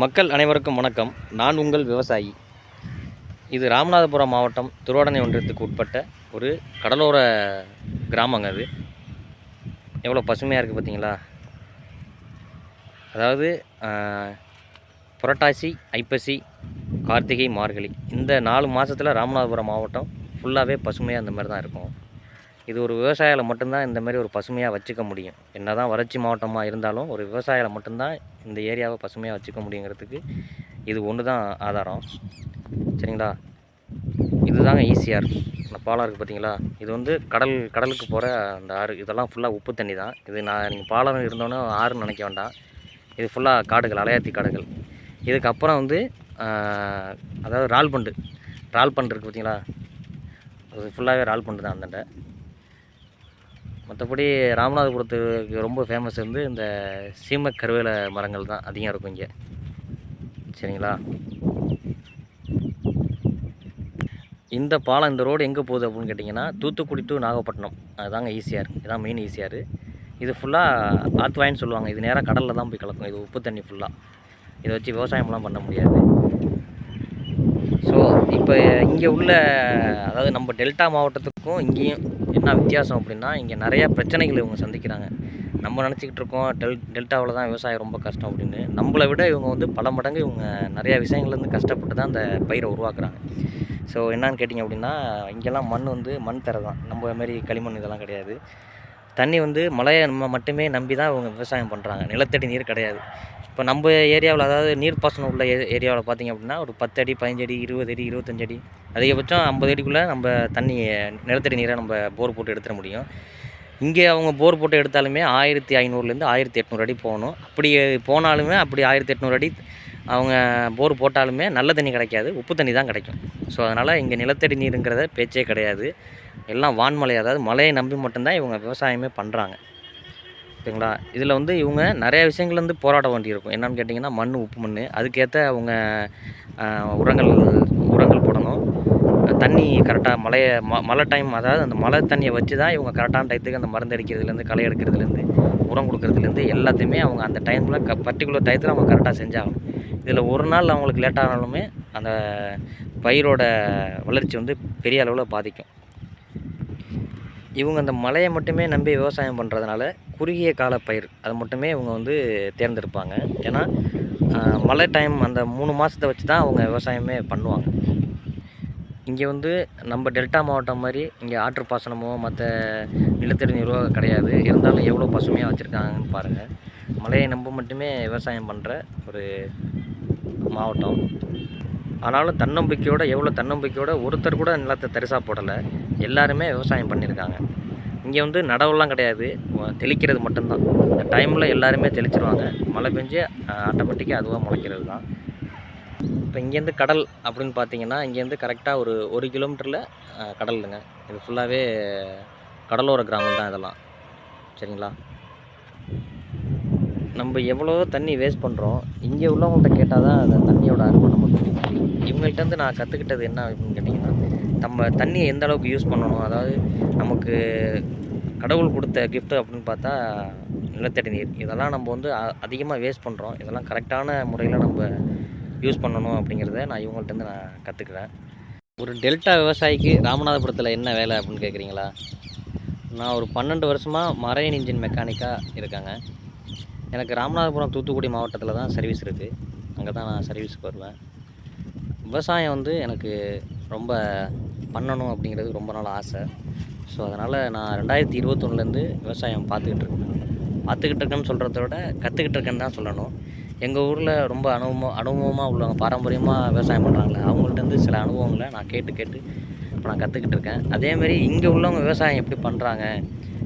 மக்கள் அனைவருக்கும் வணக்கம். நான் உங்கள் விவசாயி. இது ராமநாதபுரம் மாவட்டம் திருவாடனை ஒன்றியத்துக்கு உட்பட்ட ஒரு கடலோர கிராமங்க அது. எவ்வளோ பசுமையாக இருக்குது பார்த்தீங்களா அதாவது புரட்டாசி ஐப்பசி கார்த்திகை மார்கழி இந்த நாலு மாதத்தில் ராமநாதபுரம் மாவட்டம் ஃபுல்லாகவே பசுமையாக அந்த மாதிரி தான் இருக்கும். இது ஒரு விவசாயியில் மட்டும்தான் இந்த மாதிரி ஒரு பசுமையாக வச்சுக்க முடியும். என்ன தான் வறட்சி மாவட்டமாக இருந்தாலும் ஒரு விவசாயியில் மட்டும்தான் இந்த ஏரியாவை பசுமையாக வச்சுக்க முடியுங்கிறதுக்கு இது ஒன்று தான் ஆதாரம். சரிங்களா? இதுதாங்க ஈஸியாக இந்த பாலம் இருக்குது பார்த்தீங்களா இது வந்து கடல் கடலுக்கு போகிற அந்த ஆறு இதெல்லாம் ஃபுல்லாக உப்பு தண்ணி தான். இது நான் நீங்கள் பாலம் இருந்தோன்னே ஆறுன்னு நினைக்க வேண்டாம். இது ஃபுல்லாக காடுகள் அலையாத்தி காடுகள். இதுக்கப்புறம் வந்து அதாவது ரால் பண்டு ரால் பண்டு இருக்குது பார்த்தீங்களா அது ஃபுல்லாகவே ரால் பண்டு தான் அந்தண்டை மற்றபடி ராமநாதபுரத்துக்கு ரொம்ப ஃபேமஸ் வந்து இந்த சீம கருவேல மரங்கள் தான் அதிகம் இருக்கும் இங்கே. சரிங்களா? இந்த பாலம் இந்த ரோடு எங்கே போகுது அப்படின்னு கேட்டிங்கன்னா தூத்துக்குடி டு நாகப்பட்டினம். அதுதாங்க ஈஸியாக இருக்குது இதான் மெயின் ஈஸியார் இது ஃபுல்லாக ஆத்துவாயின்னு சொல்லுவாங்க. இது நேராக கடலில் தான் போய் கலக்கும். இது உப்பு தண்ணி ஃபுல்லாக இதை வச்சு விவசாயம்லாம் பண்ண முடியாது. ஸோ இப்போ இங்கே உள்ள அதாவது நம்ம டெல்டா மாவட்டத்துக்கும் இங்கேயும் என்ன வித்தியாசம் அப்படின்னா இங்கே நிறையா பிரச்சனைகள் இவங்க சந்திக்கிறாங்க. நம்ம நினச்சிக்கிட்டு இருக்கோம் டெல் டெல்டாவில் தான் விவசாயம் ரொம்ப கஷ்டம் அப்படின்னு. நம்மளை விட இவங்க வந்து பல மடங்கு இவங்க நிறையா விஷயங்கள்லேருந்து கஷ்டப்பட்டு தான் அந்த பயிரை உருவாக்குறாங்க. ஸோ என்னன்னு கேட்டிங்க அப்படின்னா இங்கெல்லாம் மண் வந்து மண் தர தான். நம்ம மாரி களிமண் இதெல்லாம் கிடையாது. தண்ணி வந்து மழையை நம்ம மட்டுமே நம்பி தான் அவங்க விவசாயம் பண்ணுறாங்க நிலத்தடி நீர் கிடையாது. இப்போ நம்ம ஏரியாவில் அதாவது நீர்ப்பாசனம் உள்ள ஏ ஏரியாவில் பார்த்தீங்க அப்படின்னா ஒரு பத்து அடி பதினஞ்சு அடி இருபது அடி இருபத்தஞ்சு அடி அதிகபட்சம் ஐம்பது அடிக்குள்ளே நம்ம தண்ணி நிலத்தடி நீரை நம்ம போர் போட்டு எடுத்துட முடியும். இங்கே அவங்க போர் போட்டு எடுத்தாலுமே ஆயிரத்தி ஐநூறுலேருந்து ஆயிரத்தி எட்நூறு அடி போகணும். அப்படி போனாலுமே அப்படி ஆயிரத்தி எட்நூறு அடி அவங்க போர் போட்டாலுமே நல்ல தண்ணி கிடைக்காது உப்பு தண்ணி தான் கிடைக்கும். ஸோ அதனால் இங்கே நிலத்தடி நீருங்கிறத பேச்சே கிடையாது. எல்லாம் வான்மலை அதாவது மழையை நம்பி மட்டும்தான் இவங்க விவசாயமே பண்ணுறாங்க ஓகேங்களா இதில் வந்து இவங்க நிறைய விஷயங்கள் வந்து போராட வேண்டியிருக்கும். என்னன்னு கேட்டிங்கன்னா மண் உப்பு மண். அதுக்கேற்ற அவங்க உரங்கள் உரங்கள் போடணும். தண்ணி கரெக்டாக மழையை ம மழை டைம் அதாவது அந்த மழை தண்ணியை வச்சு தான் இவங்க கரெக்டான டயத்துக்கு அந்த மருந்து அடிக்கிறதுலேருந்து களை எடுக்கிறதுலேருந்து உரம் கொடுக்குறதுலேருந்து எல்லாத்தையுமே அவங்க அந்த டைமில் க பர்டிகுலர் டயத்தில் அவங்க கரெக்டாக செஞ்சாகணும். இதில் ஒரு நாள் அவங்களுக்கு லேட்டானாலுமே அந்த பயிரோட வளர்ச்சி வந்து பெரிய அளவில் பாதிக்கும். இவங்க அந்த மலையை மட்டுமே நம்பி விவசாயம் பண்ணுறதுனால குறுகிய கால பயிர் அதை மட்டுமே இவங்க வந்து தேர்ந்தெடுப்பாங்க. ஏன்னா மழை டைம் அந்த மூணு மாதத்தை வச்சு தான் அவங்க விவசாயமே பண்ணுவாங்க. இங்கே வந்து நம்ம டெல்டா மாவட்டம் மாதிரி இங்கே ஆற்று பாசனமோ மற்ற நிலத்தடி நீரோ கிடையாது. இருந்தாலும் எவ்வளோ பசுமையாக வச்சுருக்காங்கன்னு பாருங்கள் மலையை நம்ப மட்டுமே விவசாயம் பண்ணுற ஒரு மாவட்டம். ஆனாலும் தன்னம்பிக்கையோடு எவ்வளோ தன்னம்பிக்கையோடு ஒருத்தர் கூட நிலத்தை தரிசா போடலை. எல்லாருமே விவசாயம் பண்ணியிருக்காங்க. இங்கே வந்து நடவுலாம் கிடையாது. தெளிக்கிறது மட்டும்தான். இந்த டைமில் எல்லாருமே தெளிச்சிருவாங்க. மழை பெஞ்சு ஆட்டோமேட்டிக்காக அதுவாக முளைக்கிறது தான். இப்போ இங்கேருந்து கடல் அப்படின்னு பார்த்தீங்கன்னா இங்கேருந்து கரெக்டாக ஒரு ஒரு கிலோமீட்டரில் கடலுங்க. இது ஃபுல்லாகவே கடலோர கிராமம் தான் இதெல்லாம். சரிங்களா? நம்ம எவ்வளோ தண்ணி வேஸ்ட் பண்ணுறோம் இங்கே உள்ளவங்கள்ட்ட கேட்டால் தான் அந்த தண்ணியோட அருமை நமக்கு தெரியும். இவங்கள்ட்டேருந்து நான் கற்றுக்கிட்டது என்ன அப்படின்னு கேட்டிங்கன்னா நம்ம தண்ணியை எந்த அளவுக்கு யூஸ் பண்ணணும்? அதாவது நமக்கு கடவுள் கொடுத்த கிஃப்ட் அப்படின்னு பார்த்தா நிலத்தடி நீர். இதெல்லாம் நம்ம வந்து அதிகமாக வேஸ்ட் பண்ணுறோம் இதெல்லாம் கரெக்டான முறையில் நம்ம யூஸ் பண்ணணும் அப்படிங்கிறத நான் இவங்கள்ட்டேருந்து நான் கற்றுக்கிறேன் ஒரு டெல்டா விவசாயிக்கு ராமநாதபுரத்தில் என்ன வேலை அப்படின்னு கேட்குறீங்களா நான் ஒரு பன்னெண்டு வருஷமாக மரைன் இன்ஜின் மெக்கானிக்காக இருக்காங்க. எனக்கு ராமநாதபுரம் தூத்துக்குடி மாவட்டத்தில் தான் சர்வீஸ் இருக்குது அங்கே தான் நான் சர்வீஸுக்கு வருவேன். விவசாயம் வந்து எனக்கு ரொம்ப பண்ணணும் அப்படிங்கிறது ரொம்ப நாள் ஆசை. ஸோ அதனால் நான் ரெண்டாயிரத்தி இருபத்தொன்னுலேருந்து விவசாயம் பார்த்துக்கிட்டு இருக்கேன். பார்த்துக்கிட்டு இருக்கேன்னு சொல்கிறத விட கற்றுக்கிட்டு இருக்கேன்னு தான் சொல்லணும். எங்கள் ஊரில் ரொம்ப அனுபவமாக அனுபவமாக உள்ளவங்க பாரம்பரியமாக விவசாயம் பண்ணுறாங்களே அவங்கள்ட்டேருந்து சில அனுபவங்களை நான் கேட்டு கேட்டு இப்போ நான் கற்றுக்கிட்டு இருக்கேன். அதேமாரி இங்கே உள்ளவங்க விவசாயம் எப்படி பண்ணுறாங்க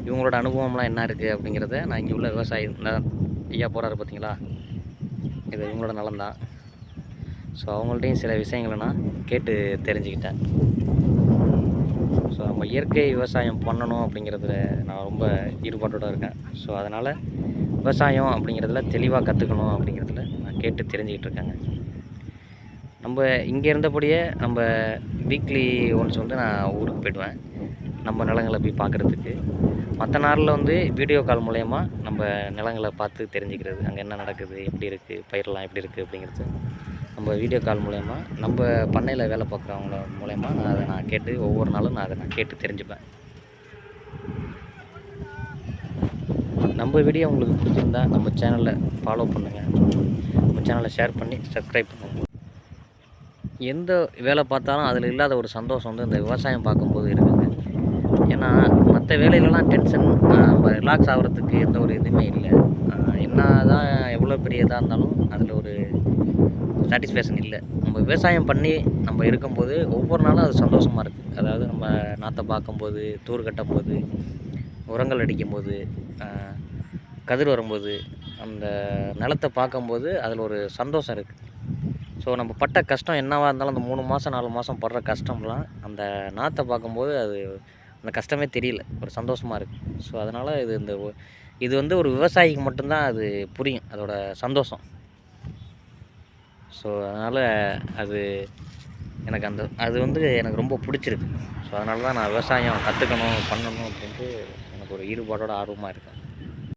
இவங்களோட அனுபவம்லாம் என்ன இருக்குது அப்படிங்கிறத நான் இங்கே உள்ள விவசாயி ஐயா போகிறாரு பார்த்தீங்களா இது இவங்களோட நலம் தான் ஸோ அவங்கள்ட்டையும் சில விஷயங்களை நான் கேட்டு தெரிஞ்சுக்கிட்டேன். ஸோ நம்ம இயற்கை விவசாயம் பண்ணணும் அப்படிங்கிறதுல நான் ரொம்ப ஈடுபாட்டோடு இருக்கேன். ஸோ அதனால் விவசாயம் அப்படிங்கிறதுல தெளிவாக கற்றுக்கணும் அப்படிங்கிறதுல நான் கேட்டு தெரிஞ்சுக்கிட்டு இருக்கேங்க. நம்ம இங்கே இருந்தபடியே நம்ம வீக்லி ஒன்ஸ் வந்து நான் ஊருக்கு போயிடுவேன். நம்ம நிலங்களை போய் பார்க்குறதுக்கு. மற்ற நாளில் வந்து வீடியோ கால் மூலயமா நம்ம நிலங்களை பார்த்து தெரிஞ்சுக்கிறது. அங்கே என்ன நடக்குது? எப்படி இருக்குது பயிரெலாம் எப்படி இருக்குது அப்படிங்கிறது. நம்ம வீடியோ கால் மூலயமா நம்ம பண்ணையில் வேலை பார்க்குறவங்கள மூலயமா நான் அதை நான் கேட்டு ஒவ்வொரு நாளும் நான் அதை நான் கேட்டு தெரிஞ்சுப்பேன். நம்ம வீடியோ உங்களுக்கு பிடிச்சிருந்தா நம்ம சேனலை ஃபாலோ பண்ணுங்கள் நம்ம சேனலை ஷேர் பண்ணி சப்ஸ்கிரைப் பண்ணுங்கள் எந்த வேலை பார்த்தாலும் அதில் இல்லாத ஒரு சந்தோஷம் வந்து இந்த விவசாயம் பார்க்கும்போது இருக்குங்க. ஏன்னா மற்ற வேலையிலலாம் டென்ஷன் ரிலாக்ஸ் ஆகிறதுக்கு எந்த ஒரு இதுவுமே இல்லை. என்ன தான் எவ்வளோ பெரியதாக இருந்தாலும் அதில் ஒரு சாட்டிஸ்ஃபேக்ஷன் இல்லை. நம்ம விவசாயம் பண்ணி நம்ம இருக்கும்போது ஒவ்வொரு நாளும் அது சந்தோஷமாக இருக்குது அதாவது நம்ம நாற்றை பார்க்கும்போது தூர் கட்டும் போது உரங்கள் அடிக்கும்போது கதிர் வரும்போது அந்த நிலத்தை பார்க்கும்போது அதில் ஒரு சந்தோஷம் இருக்குது ஸோ நம்ம பட்ட கஷ்டம் என்னவாக இருந்தாலும் அந்த மூணு மாதம் நாலு மாதம் படுற கஷ்டம்லாம் அந்த நாற்றை பார்க்கும்போது அது அந்த கஷ்டமே தெரியல. ஒரு சந்தோஷமாக இருக்குது ஸோ அதனால் இது இந்த இது வந்து ஒரு விவசாயிக்கு மட்டும்தான் அது புரியும். அதோட சந்தோஷம். ஸோ அதனால் அது எனக்கு அந்த அது வந்து எனக்கு ரொம்ப பிடிச்சிருக்கு. ஸோ அதனால தான் நான் விவசாயம் கற்றுக்கணும் பண்ணணும் அப்படின்ட்டு எனக்கு ஒரு ஈடுபாடோட ஆர்வமாக இருக்கேன்.